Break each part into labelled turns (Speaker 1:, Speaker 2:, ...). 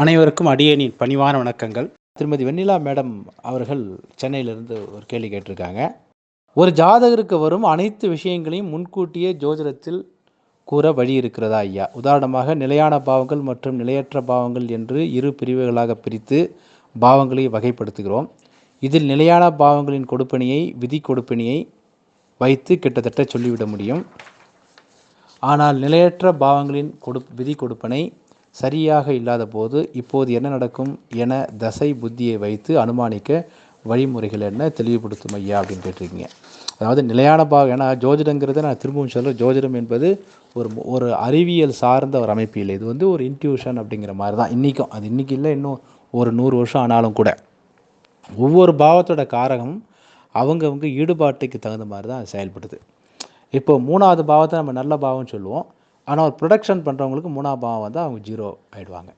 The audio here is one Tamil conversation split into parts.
Speaker 1: அனைவருக்கும் அடியேனின் பணிவான வணக்கங்கள். திருமதி வெண்ணிலா மேடம் அவர்கள் சென்னையிலிருந்து ஒரு கேள்வி கேட்டிருக்காங்க. ஒரு ஜாதகருக்கு வரும் அனைத்து விஷயங்களையும் முன்கூட்டியே ஜோதிடத்தில் கூற வழி இருக்கிறதா ஐயா? உதாரணமாக நிலையான பாவங்கள் மற்றும் நிலையற்ற பாவங்கள் என்று இரு பிரிவுகளாக பிரித்து பாவங்களை வகைப்படுத்துகிறோம். இதில் நிலையான பாவங்களின் கொடுப்பணியை விதி கொடுப்பணியை வைத்து கிட்டத்தட்ட சொல்லிவிட முடியும். ஆனால் நிலையற்ற பாவங்களின் கொடு விதி கொடுப்பனை சரியாக இல்லாத போது இப்போது என்ன நடக்கும் என தசை புத்தியை வைத்து அனுமானிக்க வழிமுறைகள் என்ன? தெளிவுபடுத்தும் ஐயா அப்படின்னு கேட்டிருக்கீங்க. அதாவது நிலையான பாவம் ஏன்னா ஜோதிடங்கிறத நான் திரும்பவும் சொல்கிறேன் ஜோதிடம் என்பது ஒரு ஒரு அறிவியல் சார்ந்த ஒரு அமைப்பு இல்லை. இது வந்து ஒரு இன்ட்யூஷன் அப்படிங்கிற மாதிரி தான் இன்றைக்கும் அது இன்றைக்கி இல்லை இன்னும் ஒரு நூறு வருஷம் ஆனாலும் கூட. ஒவ்வொரு பாவத்தோட காரகம் அவங்கவுங்க ஈடுபாட்டுக்கு தகுந்த மாதிரி தான் அது செயல்படுது. இப்போ மூணாவது பாவத்தை நம்ம நல்ல பாவம்னு சொல்லுவோம். ஆனால் ஒரு ப்ரொடக்ஷன் பண்ணுறவங்களுக்கு மூணாம் பாவம் வந்து அவங்க ஜீரோ ஆகிடுவாங்க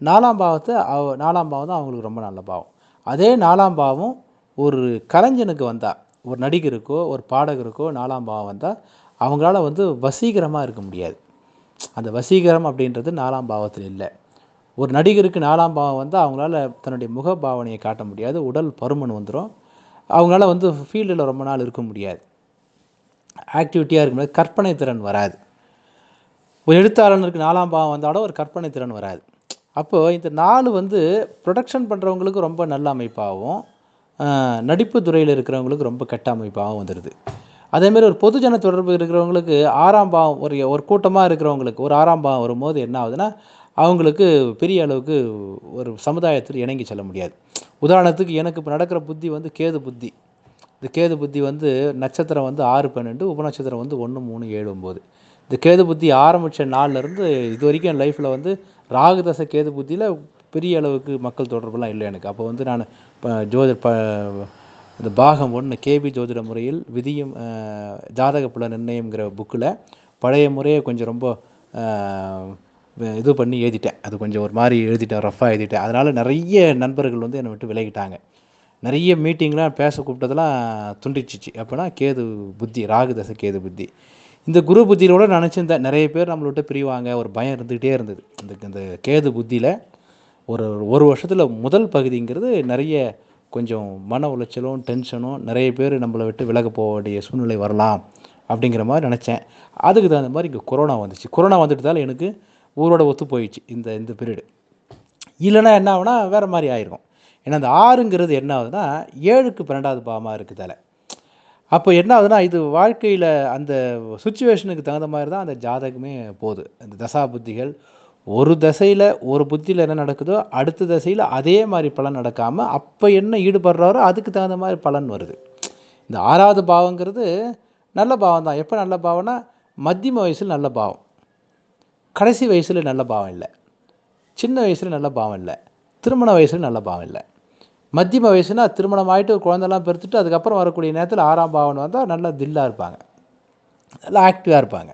Speaker 1: நாலாம் பாவத்தை அவ நாலாம் பாவம் தான் அவங்களுக்கு ரொம்ப நல்ல பாவம். அதே நாலாம் பாவம் ஒரு கலைஞனுக்கு வந்தால் ஒரு நடிகருக்கோ ஒரு பாடகருக்கோ நாலாம் பாவம் வந்தால் அவங்களால வந்து வசீகரமாக இருக்க முடியாது. அந்த வசீகரம் அப்படின்றது நாலாம் பாவத்தில் இல்லை. ஒரு நடிகருக்கு நாலாம் பாவம் வந்தால் அவங்களால தன்னுடைய முக பாவனையை காட்ட முடியாது. உடல் பருமன் வந்துடும் அவங்களால வந்து ஃபீல்டில் ரொம்ப நாள் இருக்க முடியாது. ஆக்டிவிட்டியாக இருக்க முடியாது கற்பனை திறன் வராது. ஒரு எழுத்தாளனுக்கு நாலாம் பாவம் வந்தாலும் ஒரு கற்பனை திறன் வராது. அப்போது இந்த நாலு வந்து ப்ரொடக்ஷன் பண்ணுறவங்களுக்கு ரொம்ப நல்ல அமைப்பாகவும் நடிப்பு துறையில் இருக்கிறவங்களுக்கு ரொம்ப கெட்ட அமைப்பாகவும் வந்துடுது அதேமாரி ஒரு பொதுஜன தொடர்பு இருக்கிறவங்களுக்கு ஆறாம் பாவம் ஒரு ஒரு கூட்டமாக இருக்கிறவங்களுக்கு ஒரு ஆறாம் பாவம் வரும்போது என்ன ஆகுதுன்னா அவங்களுக்கு பெரிய அளவுக்கு ஒரு சமுதாயத்தில் இணங்கி செல்ல முடியாது. உதாரணத்துக்கு எனக்கு இப்போ நடக்கிற புத்தி வந்து கேது புத்தி. இந்த கேது புத்தி வந்து நட்சத்திரம் வந்து ஆறு பன்னெண்டு உபநட்சத்திரம் வந்து ஒன்று மூணு ஏழு ஒம்பது இந்த கேது புத்தி ஆரம்பித்த நாள்லேருந்து இது வரைக்கும் என் லைஃப்பில் வந்து ராகு தசை கேது புத்தியில் பெரிய அளவுக்கு மக்கள் தொடர்புலாம் இல்லை எனக்கு. அப்போ வந்து நான் இப்போ ஜோதி ப இந்த பாகம் ஒன்று கேபி ஜோதிட முறையில் விதியும் ஜாதக புல நிர்ணயம்ங்கிற புக்கில் பழைய முறையை கொஞ்சம் ரொம்ப இது பண்ணி எழுதிட்டேன். அது கொஞ்சம் ஒரு மாதிரி எழுதிட்டேன் ரஃபாக எழுதிட்டேன். அதனால் நிறைய நண்பர்கள் வந்து என்னை விட்டு விலகிட்டாங்க. நிறைய மீட்டிங்லாம் பேச கூப்பிட்டதெல்லாம் துண்டிச்சிச்சு. அப்போனா கேது புத்தி ராகு தசை கேது புத்தி. இந்த குரு புத்தியோட நினச்சிருந்தேன் நிறைய பேர் நம்மளை விட்டு பிரிவாங்க. ஒரு பயம் இருந்துக்கிட்டே இருந்தது. இந்த இந்த கேது புத்தியில் ஒரு ஒரு வருஷத்தில் முதல் பகுதிங்கிறது நிறைய கொஞ்சம் மன உளைச்சலும் டென்ஷனும் நிறைய பேர் நம்மளை விட்டு விலக போக வேண்டிய சூழ்நிலை வரலாம் அப்படிங்கிற மாதிரி நினச்சேன். அதுக்கு தகுந்த மாதிரி இங்கே கொரோனா வந்துச்சு. கொரோனா வந்துட்டதால் எனக்கு ஊரோட ஒத்து போயிடுச்சு இந்த இந்த பீரியடு இல்லைன்னா என்ன ஆகுனா வேறு மாதிரி ஆயிருக்கும். ஏன்னா அந்த ஆறுங்கிறது என்ன ஆகுதுன்னா ஏழுக்கு பன்னெண்டாவது பாவமாக இருக்குதால. அப்போ என்ன ஆகுதுன்னா இது வாழ்க்கையில் அந்த சுச்சுவேஷனுக்கு தகுந்த மாதிரி தான் அந்த ஜாதகமே போகுது. அந்த தசா புத்திகள் ஒரு தசையில் ஒரு புத்தியில் என்ன நடக்குதோ அடுத்த தசையில் அதே மாதிரி பலன் நடக்காமல் அப்போ என்ன ஈடுபடுறாரோ அதுக்கு தகுந்த மாதிரி பலன் வருது. இந்த ஆறாவது பாவங்கிறது நல்ல பாவம் தான். எப்போ நல்ல பாவம்னா மத்தியம வயசில் நல்ல பாவம். கடைசி வயசில் நல்ல பாவம் இல்லை. சின்ன வயசில் நல்ல பாவம் இல்லை. திருமண வயசில் நல்ல பாவம் இல்லை. மத்தியம வயசுனா திருமணம் ஆகிட்டு குழந்தெல்லாம் பெருத்துட்டு அதுக்கப்புறம் வரக்கூடிய நேரத்தில் ஆறாம் பாவன் வந்தால் நல்லா தில்லாக இருப்பாங்க. நல்லா ஆக்டிவாக இருப்பாங்க.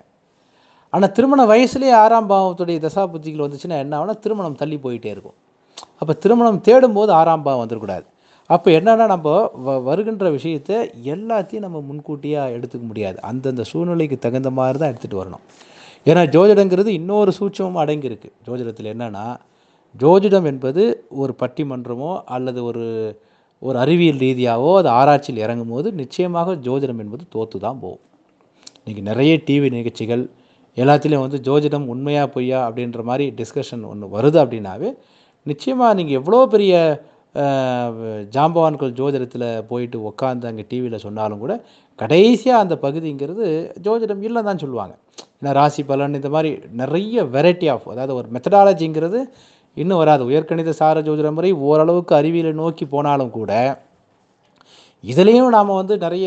Speaker 1: ஆனால் திருமண வயசுலேயே ஆறாம் பாவத்துடைய தசா புத்திகள் வந்துச்சுன்னா என்ன ஆகுனா திருமணம் தள்ளி போயிட்டே இருக்கும். அப்போ திருமணம் தேடும்போது ஆறாம் பாவம் வந்துடக்கூடாது அப்போ என்னென்னா நம்ம வ வருகின்ற விஷயத்தை எல்லாத்தையும் நம்ம முன்கூட்டியாக எடுத்துக்க முடியாது. அந்தந்த சூழ்நிலைக்கு தகுந்த மாதிரி தான் எடுத்துகிட்டு வரணும். ஏன்னா ஜோதிடங்கிறது இன்னொரு சூட்சமும் அடங்கியிருக்கு. ஜோதிடத்தில் என்னென்னா ஜோதிடம் என்பது ஒரு பட்டிமன்றமோ அல்லது ஒரு ஒரு அறிவியல் ரீதியாகவோ அது ஆராய்ச்சியில் இறங்கும் போது நிச்சயமாக ஜோதிடம் என்பது தோற்று தான் போகும். இன்றைக்கி நிறைய டிவி நிகழ்ச்சிகள் எல்லாத்துலேயும் வந்து ஜோதிடம் உண்மையா பொய்யா அப்படின்ற மாதிரி டிஸ்கஷன் ஒன்று வருது அப்படின்னாவே நிச்சயமாக நீங்கள் எவ்வளோ பெரிய ஜாம்பவான்கள் ஜோதிடத்தில் போயிட்டு உட்காந்து அங்கே டிவியில் சொன்னாலும் கூட கடைசியாக அந்த பகுதிங்கிறது ஜோதிடம் இல்லை தான் சொல்லுவாங்க. ஏன்னா ராசி பலன் இந்த மாதிரி நிறைய வெரைட்டி ஆஃப் அதாவது ஒரு மெத்தடாலஜிங்கிறது இன்னும் வராது. உயர்கணித சார ஜோதிட முறை ஓரளவுக்கு அறிவியலை நோக்கி போனாலும் கூட இதுலேயும் நாம் வந்து நிறைய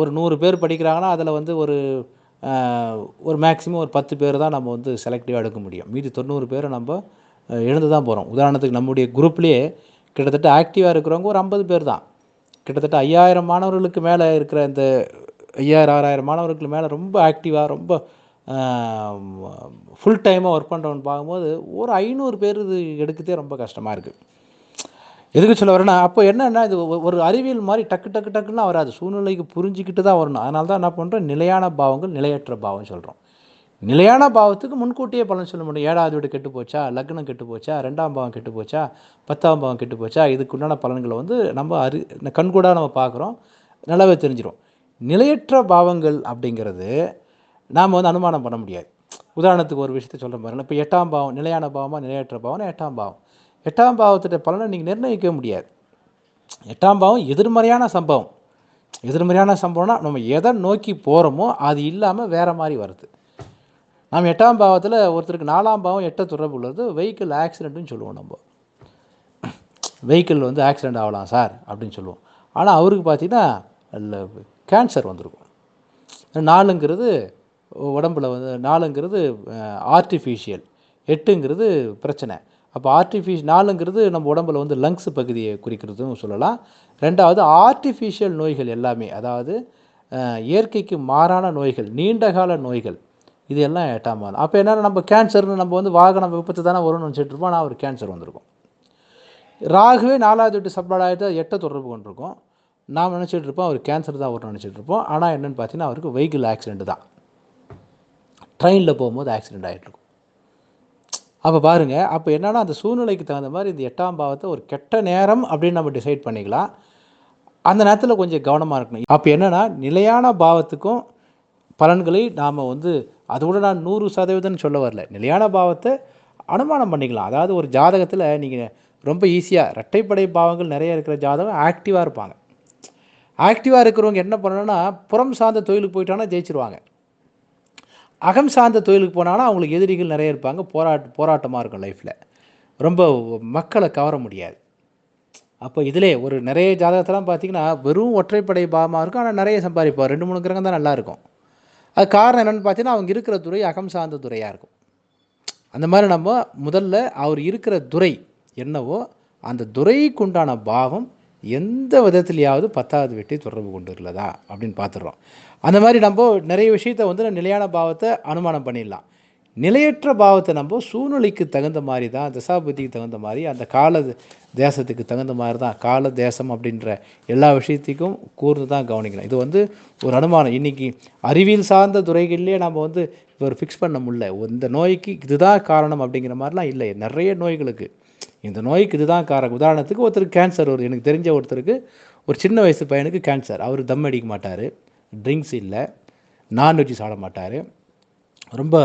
Speaker 1: ஒரு நூறு பேர் படிக்கிறாங்கன்னா அதில் வந்து ஒரு ஒரு மேக்ஸிமம் ஒரு பத்து பேர் தான் நம்ம வந்து செலக்டிவாக எடுக்க முடியும். மீதி தொண்ணூறு பேரை நம்ம எழுந்து தான் போகிறோம் உதாரணத்துக்கு நம்முடைய குரூப்லேயே கிட்டத்தட்ட ஆக்டிவாக இருக்கிறவங்க ஒரு ஐம்பது பேர் தான். கிட்டத்தட்ட ஐயாயிரம் மாணவர்களுக்கு மேலே இருக்கிற இந்த ஐயாயிரம் ஆறாயிரம் மாணவர்களுக்கு மேலே ரொம்ப ஆக்டிவாக ரொம்ப ஃபுல் டைமாக ஒர்க் பண்ணுறவன் பார்க்கும்போது ஒரு ஐநூறு பேர் இது எடுக்கதே ரொம்ப கஷ்டமாக இருக்குது எதுக்கு சொல்ல வரேன்னா அப்போ என்னென்னா இது ஒரு அறிவியல் மாதிரி டக்கு டக்கு டக்குலாம் வராது. சூழ்நிலைக்கு புரிஞ்சிக்கிட்டு தான் வரணும். அதனால தான் என்ன பண்ணுறோம் நிலையான பாவங்கள் நிலையற்ற பாவம் சொல்கிறோம் நிலையான பாவத்துக்கு முன்கூட்டியே பலன் சொல்ல முடியும். ஏழாவது வீடு கெட்டு போச்சா? லக்னம் கெட்டு போச்சா? ரெண்டாம் பாவம் கெட்டு போச்சா? பத்தாம் பாவம் கெட்டு போச்சா? இதுக்கு உண்டான பலன்களை வந்து நம்ம அறி கண்கூடாக நம்ம பார்க்குறோம். நல்லாவே தெரிஞ்சிடும் நிலையற்ற பாவங்கள் அப்படிங்கிறது நாம் வந்து அனுமானம் பண்ண முடியாது. உதாரணத்துக்கு ஒரு விஷயத்த சொல்ல பாருங்க. இப்போ எட்டாம் பாவம் நிலையான பாவமாக நிலையற்ற பாவம்னா எட்டாம் பாவம். எட்டாம் பாவத்திட்ட பலனை நீங்கள் நிர்ணயிக்க முடியாது. எட்டாம் பாவம் எதிர்மறையான சம்பவம். எதிர்மறையான சம்பவம்னா நம்ம எதை நோக்கி போகிறோமோ அது இல்லாமல் வேறு மாதிரி வருது. நம்ம எட்டாம் பாவத்தில் ஒருத்தருக்கு நாலாம் பாவம் எட்ட தொடர்பு உள்ளது. வெஹிக்கிள் ஆக்சிடென்ட்னு சொல்லுவோம் நம்ம. வெஹிக்கிள் வந்து ஆக்சிடெண்ட் ஆகலாம் சார் அப்படின்னு சொல்லுவோம். ஆனால் அவருக்கு பார்த்தீங்கன்னா கேன்சர் வந்திருக்கும். நாலுங்கிறது உடம்புல வந்து நாலுங்கிறது ஆர்டிஃபிஷியல் எட்டுங்கிறது பிரச்சனை. அப்போ ஆர்டிஃபிஷ் நாலுங்கிறது நம்ம உடம்பில் வந்து லங்ஸ் பகுதியை குறிக்கிறதுன்னு சொல்லலாம். ரெண்டாவது ஆர்டிஃபிஷியல் நோய்கள் எல்லாமே அதாவது இயற்கைக்கு மாறான நோய்கள் நீண்டகால நோய்கள் இது எல்லாம் எட்டாம் மாதம் அப்போ என்னென்னா நம்ம கேன்சர்னு நம்ம வந்து வாகனம் விபத்து தானே வரும்னு நினச்சிட்டு இருப்போம். ஆனால் ஒரு கேன்சர் வந்திருக்கும். ராகுவே நாலாவது எட்டு சப்ளாயிரத்தை எட்டை தொடர்பு கொண்டிருக்கோம். நாம் நினச்சிட்டு இருப்போம் அவர் கேன்சர் தான் வரும்னு நினச்சிட்டு இருப்போம். ஆனால் என்னென்னு பார்த்தீங்கன்னா அவருக்கு வெஹிக்கிள் ஆக்சிடென்ட் தான். ட்ரெயினில் போகும்போது ஆக்சிடென்ட் ஆகிட்டுருக்கும் அப்போ பாருங்கள் அப்போ என்னன்னா அந்த சூழ்நிலைக்கு தகுந்த மாதிரி இந்த எட்டாம் பாவத்தை ஒரு கெட்ட நேரம் அப்படின்னு நம்ம டிசைட் பண்ணிக்கலாம். அந்த நேரத்தில் கொஞ்சம் கவனமாக இருக்கணும். அப்போ என்னென்னா நிலையான பாவத்துக்கும் பலன்களை நாம் வந்து அதோட நான் நூறு சதவீதம்னு சொல்ல வரல. நிலையான பாவத்தை அனுமானம் பண்ணிக்கலாம். அதாவது ஒரு ஜாதகத்தில் நீங்கள் ரொம்ப ஈஸியாக ரெட்டைப்படை பாவங்கள் நிறைய இருக்கிற ஜாதகம் ஆக்டிவாக இருப்பாங்க. ஆக்டிவாக இருக்கிறவங்க என்ன பண்ணணும்னா புறம் சார்ந்த தொழிலுக்கு போயிட்டாங்கன்னா ஜெயிச்சிருவாங்க. அகம் சார்ந்த தொழிலுக்கு போனாலும் அவங்களுக்கு எதிரிகள் நிறைய இருப்பாங்க. போராட்ட போராட்டமாக இருக்கும் லைஃப்பில் ரொம்ப மக்களை கவர முடியாது. அப்போ இதிலே ஒரு நிறைய ஜாதகத்தெல்லாம் பார்த்தீங்கன்னா வெறும் ஒற்றைப்படை பாவமாக இருக்கும். ஆனால் நிறைய சம்பாதிப்பார். ரெண்டு மூணு கிரகம் தான் நல்லாயிருக்கும் அது காரணம் என்னென்னு பார்த்தீங்கன்னா அவங்க இருக்கிற துறை அகம் சார்ந்த துறையாக இருக்கும். அந்த மாதிரி நம்ம முதல்ல அவர் இருக்கிற துறை என்னவோ அந்த துறைக்கு உண்டான பாவம் எந்த விதத்துலையாவது பத்தாவது வெட்டி தொடர்பு கொண்டுள்ளதா அப்படின்னு பார்த்துடுறோம். அந்த மாதிரி நம்ம நிறைய விஷயத்த வந்து நிலையான பாவத்தை அனுமானம் பண்ணிடலாம். நிலையற்ற பாவத்தை நம்ம சூழ்நிலைக்கு தகுந்த மாதிரி தான் தசாபுத்திக்கு தகுந்த மாதிரி அந்த கால தேசத்துக்கு தகுந்த மாதிரி தான் கால தேசம் அப்படின்ற எல்லா விஷயத்துக்கும் கூர்ந்து தான் கவனிக்கணும். இது வந்து ஒரு அனுமானம். இன்றைக்கி அறிவியல் சார்ந்த துறைகள்லேயே நம்ம வந்து ஒரு ஃபிக்ஸ் பண்ண முடியல. இந்த நோய்க்கு இதுதான் காரணம் அப்படிங்கிற மாதிரிலாம் இல்லை. நிறைய நோய்களுக்கு. இந்த நோய்க்கு இதுதான் காரணம். உதாரணத்துக்கு ஒருத்தருக்கு கேன்சர் ஒரு எனக்கு தெரிஞ்ச ஒருத்தருக்கு ஒரு சின்ன வயசு பையனுக்கு கேன்சர் அவர் தம் அடிக்க மாட்டார். ட்ரிங்க்ஸ் இல்லை. நான்வெஜ் சாப்பிட மாட்டார். ரொம்ப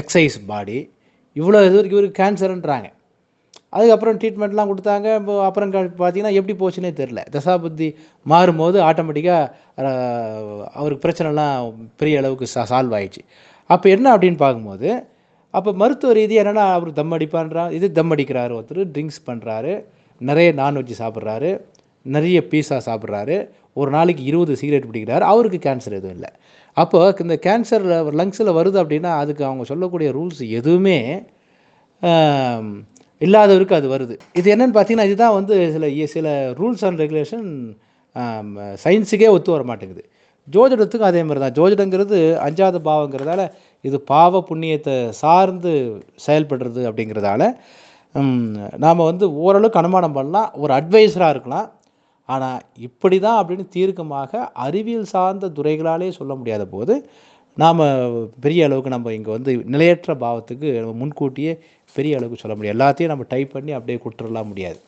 Speaker 1: எக்ஸசைஸ் பாடி இவ்வளோ இது வரைக்கும் இவருக்கு கேன்சருன்றாங்க அதுக்கப்புறம் ட்ரீட்மெண்ட்லாம் கொடுத்தாங்க. இப்போ அப்புறம் பார்த்தீங்கன்னா எப்படி போச்சுன்னே தெரில தசாபுத்தி மாறும்போது ஆட்டோமேட்டிக்காக அவருக்கு பிரச்சனைலாம் பெரிய அளவுக்கு சா சால்வ் ஆயிடுச்சு. அப்போ என்ன அப்படின்னு பார்க்கும்போது அப்போ மருத்துவ ரீதியாக என்னென்னா அவர் தம் அடிப்பான்றா இது தம் அடிக்கிறாரு ஒருத்தர் ட்ரிங்க்ஸ் பண்ணுறாரு நிறைய நான்வெஜ் சாப்பிட்றாரு நிறைய பீஸா சாப்பிட்றாரு ஒரு நாளைக்கு இருபது சிகரெட் பிடிக்கிறாரு அவருக்கு கேன்சர் எதுவும் இல்லை. அப்போ இந்த கேன்சரில் லங்ஸில் வருது அப்படின்னா அதுக்கு அவங்க சொல்லக்கூடிய ரூல்ஸ் எதுவுமே இல்லாதவருக்கு அது வருது. இது என்னென்னு பார்த்தீங்கன்னா இதுதான் வந்து சில சில ரூல்ஸ் அண்ட் ரெகுலேஷன் சயின்ஸுக்கே ஒத்து வர மாட்டேங்குது. ஜோதிடத்துக்கும் அதே மாதிரி தான் ஜோதிடங்கிறது அஞ்சாவது பாவங்கிறதால இது பாவ புண்ணியத்தை சார்ந்து செயல்படுறது அப்படிங்கிறதால நாம் வந்து ஓரளவுக்கு அனுமானம் பண்ணலாம் ஒரு அட்வைஸராக இருக்கலாம். ஆனால் இப்படி தான் அப்படின்னு தீர்க்கமாக அறிவியல் சார்ந்த துறைகளாலே சொல்ல முடியாத போது நாம் பெரிய அளவுக்கு நம்ம இங்கே வந்து நிலையற்ற பாவத்துக்கு நம்ம முன்கூட்டியே பெரிய அளவுக்கு சொல்ல முடியாது. எல்லாத்தையும் நம்ம டைப் பண்ணி அப்படியே கொடுத்துடலாம் முடியாது.